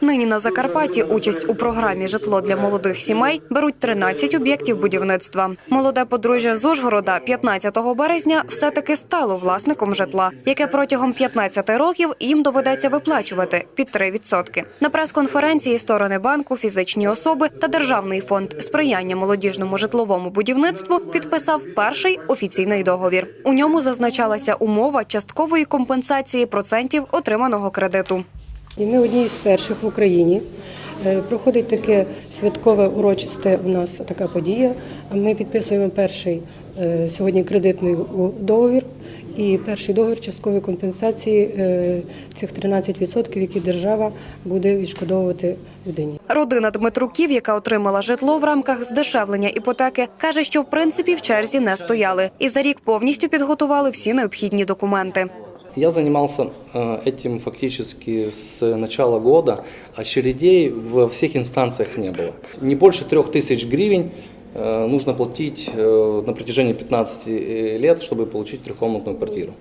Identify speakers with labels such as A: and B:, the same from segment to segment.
A: Нині на Закарпатті участь у програмі Житло для молодих сімей беруть 13 об'єктів будівництва. Молоде подружжя з Ужгорода 15 березня все-таки стало власником житла, яке протягом 15 років їм доведеться виплачувати під 3%. На прес-конференції сторони банку, фізичні особи та Державний фонд сприяння молодіжному житловому будівництву підписав перший офіційний договір. У ньому зазначалася умова часткової компенсації процентів отриманого кредиту.
B: І ми одні з перших в Україні. Е, Проходить таке святкове урочисте у нас така подія. Ми підписуємо перший е, сьогодні кредитний договір і перший договір часткової компенсації е, цих 13%, які держава буде відшкодовувати людині.
A: Родина Дмитруків, яка отримала житло в рамках здешевлення іпотеки, каже, що в принципі в черзі не стояли, і за рік повністю підготували всі необхідні документи.
C: Я занимался э, этим фактически с начала года. Очередей во всех инстанциях не было. Не больше трех тысяч гривен э, нужно платить э, на протяжении 15 лет, чтобы получить трехкомнатную квартиру.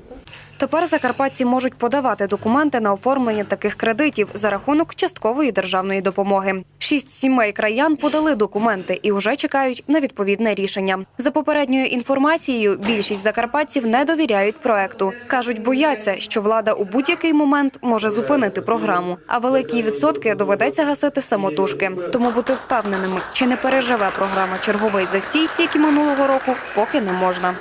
A: Тепер закарпатці можуть подавати документи на оформлення таких кредитів за рахунок часткової державної допомоги. Шість сімей краян подали документи і вже чекають на відповідне рішення. За попередньою інформацією, більшість закарпатців не довіряють проекту. кажуть, бояться, що влада у будь-який момент може зупинити програму, а великі відсотки доведеться гасити самотужки. Тому бути впевненими, чи не переживе програма черговий застій, як і минулого року, поки не можна.